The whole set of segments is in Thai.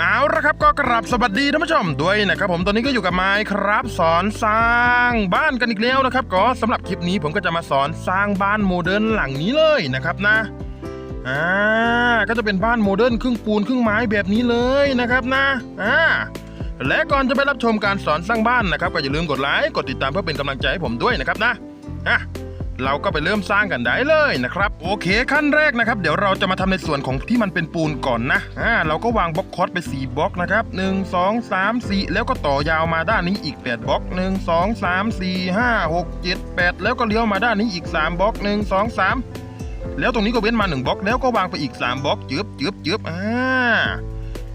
เอาละครับก็กราบสวัสดีท่านผู้ชมด้วยนะครับผมตอนนี้ก็อยู่กับไมค์ครับสอนสร้างบ้านกันอีกแล้วนะครับ ก็สำหรับคลิปนี้ผมก็จะมาสอนสร้างบ้านโมเดิร์นหลังนี้เลยนะครับนะอ่าก็จะเป็นบ้านโมเดิร์นครึ่งปูนครึ่งไม้แบบนี้เลยนะครับนะอ่าและก่อนจะไปรับชมการสอนสร้างบ้านนะครับ ก็อย่าลืมกดไลค์กดติดตามเพื่อเป็นกำลังใจให้ผมด้วยนะครับนะอะ เราก็ไปเริ่มสร้างกันได้เลยนะครับโอเคขั้นแรกนะครับ เดี๋ยวเราจะมาทำในส่วนของที่มันเป็นปูนก่อนนะอ่าเราก็วางบล็อกคอสไป 4บล็อกนะครับ1 2 3 4 แล้วก็ต่อยาวมาด้านนี้อีก 8บล็อก 1 2 3 4 5 6 7 8 แล้วก็เลี้ยวมาด้านนี้อีก 3บล็อก 1 2 3 แล้วตรงนี้ก็เว้นมา 1บล็อก แล้วก็วางไปอีก 3บล็อกจืบจืบจืบอ่า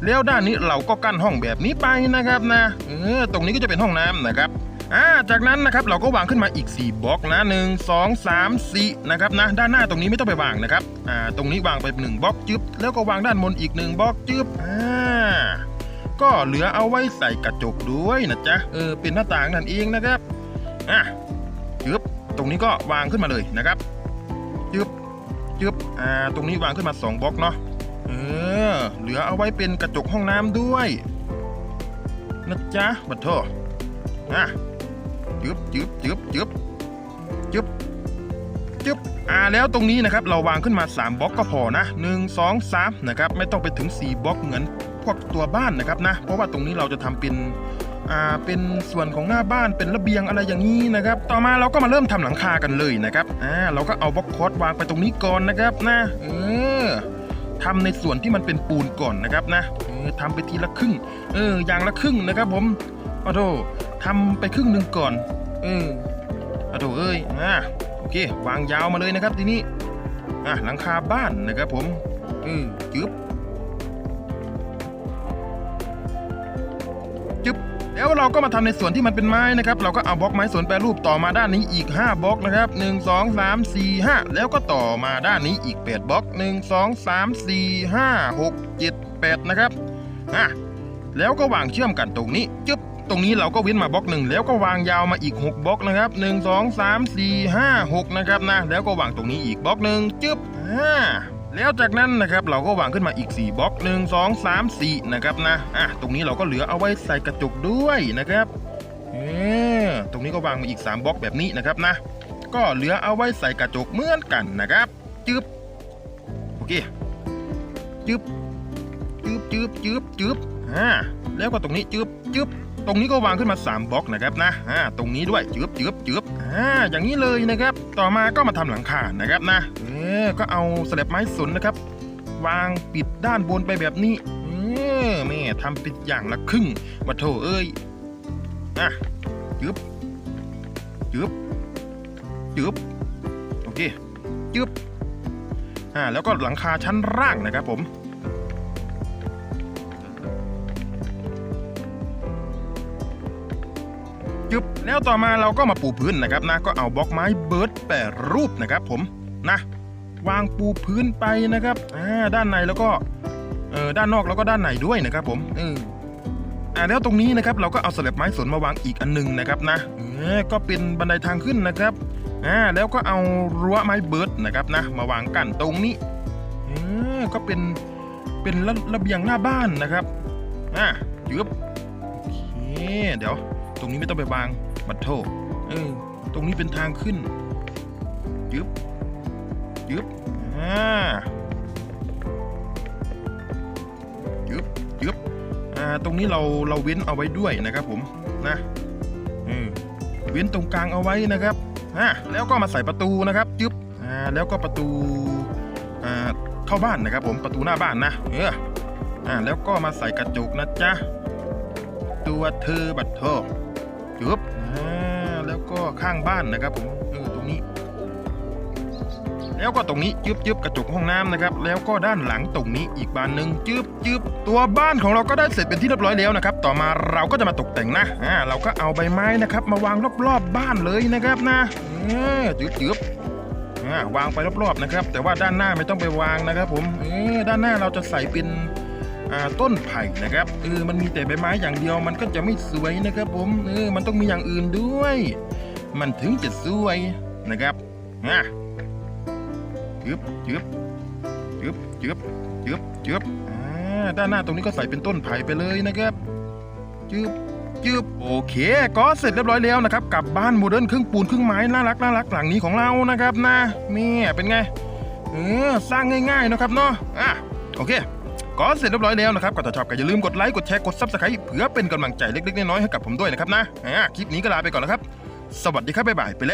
แล้วด้านนี้เราก็กั้นห้องแบบนี้ไปนะครับนะเออตรงนี้ก็จะเป็นห้องน้ำนะครับ อ่าจากนั้นนะครับเราก็วางขึ้นมาอีก 4บล็อกนะ1 2 3 4นะครับนะด้านหน้าตรงนี้ไม่ต้องไปวางนะครับอ่าตรงนี้วางไป1บล็อกจึ๊บแล้วก็วางด้านบนอีก1บล็อกจึ๊บอ่าก็เหลือเอาไว้ใส่กระจกด้วยนะจ๊ะเออเป็นหน้าต่างนั่นเองนะครับอะจึ๊บตรงนี้ก็วางขึ้นมาเลยนะครับจึ๊บจึ๊บอ่าตรงนี้วางขึ้นมา 2บล็อกเนาะเออเหลือเอาไว้เป็นกระจกห้องน้ำด้วยนะจ๊ะบัดโทอะ จึ๊บจึ๊บจึ๊บจึ๊บจึ๊บจึ๊บอ่าแล้วตรงนี้นะครับเราวางขึ้นมา 3บล็อกก็พอนะ1 2 3นะครับไม่ต้องไปถึง 4บล็อกเหมือนพวกตัวบ้านนะครับนะ เพราะว่าตรงนี้เราจะทำเป็นอ่าเป็นส่วนของหน้าบ้านเป็นระเบียงอะไรอย่างนี้นะครับ ต่อมาเราก็มาเริ่มทำหลังคากันเลยนะครับอ่าเราก็เอาบล็อกคอสวางไปตรงนี้ก่อนนะครับนะเออทำในส่วนที่มันเป็นปูนก่อนนะครับนะเออทำไปทีละครึ่ง เอออย่างละครึ่งนะครับผมโอ้โธ ทำไปครึ่งหนึ่งก่อน เอออะโถเอ้ยอะโอเค วางยาวมาเลยนะครับทีนี้อะหลังคาบ้านนะครับผมเออจึ๊บจึ๊บแล้วเราก็มาทำในส่วนที่มันเป็นไม้นะครับ เราก็เอาบล็อกไม้ส่วนแปรรูปต่อมาด้านนี้อีก 5บล็อกนะครับ 1 2 3 4 5 แล้วก็ต่อมาด้านนี้อีก 8บล็อก 1 2 3 4 5 6 7 8 นะครับอะแล้วก็วางเชื่อมกันตรงนี้จึ๊บ ตรงนี้เราก็เว้นมาบล็อกหนึ่งแล้วก็วางยาวมาอีก 6บล็อกนะครับ 1 2 3 4 5 6 นะครับนะ แล้วก็วางตรงนี้อีกบล็อกหนึ่งจึ๊บอ่าแล้วจากนั้นนะครับเราก็วางขึ้นมาอีก 4บล็อก 1 2 3 4 นะครับนะอะตรงนี้เราก็เหลือเอาไว้ใส่กระจกด้วยนะครับเออตรงนี้ก็วางมาอีก 3บล็อกแบบนี้นะครับนะ ก็เหลือเอาไว้ใส่กระจกเหมือนกันนะครับจึ๊บโอเคจึ๊บจึ๊บจึ๊บจึ๊บจึ๊บอ่าแล้วก็ตรงนี้จึ๊บจึ๊บ ตรงนี้ก็วางขึ้นมา3บล็อกนะครับนะอ่าตรงนี้ด้วยจืบจืบจืบอ่าอย่างนี้เลยนะครับ ต่อมาก็มาทำหลังคานะครับนะเออก็เอาสแลบไม้สนนะครับ วางปิดด้านบนไปแบบนี้เออแม่ทำปิดอย่างละครึ่งวัดโถเอ้ยอะจืบจืบจืบโอเคจืบอ่าแล้วก็หลังคาชั้นล่างนะครับผม แล้วต่อมาเราก็มาปูพื้นนะครับนะก็เอาบล็อกไม้เบิร์ดแปรรูปนะครับ ผมนะวางปูพื้นไปนะครับอ่าด้านในแล้วก็เออด้านนอกแล้วก็ด้านในด้วยนะครับ ผมเอออ่าแล้วตรงนี้นะครับ เราก็เอาสลับไม้สนมาวางอีกอันหนึงนะครับนะเออก็เป็นบันไดทางขึ้นนะครับอ่าแล้วก็เอารั้วไม้เบิร์ดนะครับนะ มาวางกั้นตรงนี้เออก็เป็นเป็นระระเบียงหน้าบ้านนะครับอ่ายึบโอเคเดี๋ยว ตรงนี้ไม่ต้องไปวาง บัตโทเออตรงนี้เป็นทางขึ้น ยึบ ยึบ อ่า ยึบ ยึบ อ่า ตรงนี้เราเราเว้นเอาไว้ด้วยนะครับผม นะเออเว้นตรงกลางเอาไว้นะครับอ่าแล้วก็มาใส่ประตูนะครับ ยึบ อ่า แล้วก็ประตู อ่า เข้าบ้านนะครับผม ประตูหน้าบ้านนะ เออ อ่า แล้วก็มาใส่กระจกนะจ๊ะ ตัวเธอบัตโทอ่าแล้วก็ ข้างบ้านนะครับผมเออตรงนี้ แล้วก็ตรงนี้จึบจึ๊บกระจกห้องน้ำนะครับ แล้วก็ด้านหลังตรงนี้อีกบานหนึ่งจึบจึ๊บตัวบ้านของเราก็ได้เสร็จเป็นที่เรียบร้อยแล้วนะครับ ต่อมาเราก็จะมาตกแต่งนะอ่าเราก็เอาใบไม้นะครับ มาวางรอบๆบ้านเลยนะครับนะเออจึบจึ๊บอ่าวางไปรอบๆนะครับ แต่ว่าด้านหน้าไม่ต้องไปวางนะครับ ผมเออด้านหน้าเราจะใส่เป็นต้นไผ่นะครับเออมันมีแต่ใบไม้อย่างเดียวมันก็จะไม่สวยนะครับ ผมเออมันต้องมีอย่างอื่นด้วย มันถึงจะสวยนะครับอะจึบจึบจึบจึบจึบจึบอ่าด้านหน้าตรงนี้ก็ใส่เป็นต้นไผ่ไปเลยนะครับจืบจืบโอเค ก็เสร็จเรียบร้อยแล้วนะครับ กับบ้านโมเดิร์นครึ่งปูนครึ่งไม้น่ารักน่ารักหลังนี้ของเรานะครับนะนี่เป็นไงเออสร้างง่ายๆนะครับเนาะอะโอเคก็เสร็จเรียบร้อยแล้วนะครับก็ถ้าชอบก็อย่าลืมกดไลค์กดแชร์กดซับสไครต์เพื่อเป็นกำลังใจเล็กๆน้อยๆให้กับผมด้วยนะครับนะอะคลิปนี้ก็ลาไปก่อนแล้วครับ สวัสดีครับบ๊ายบายไปแล้ว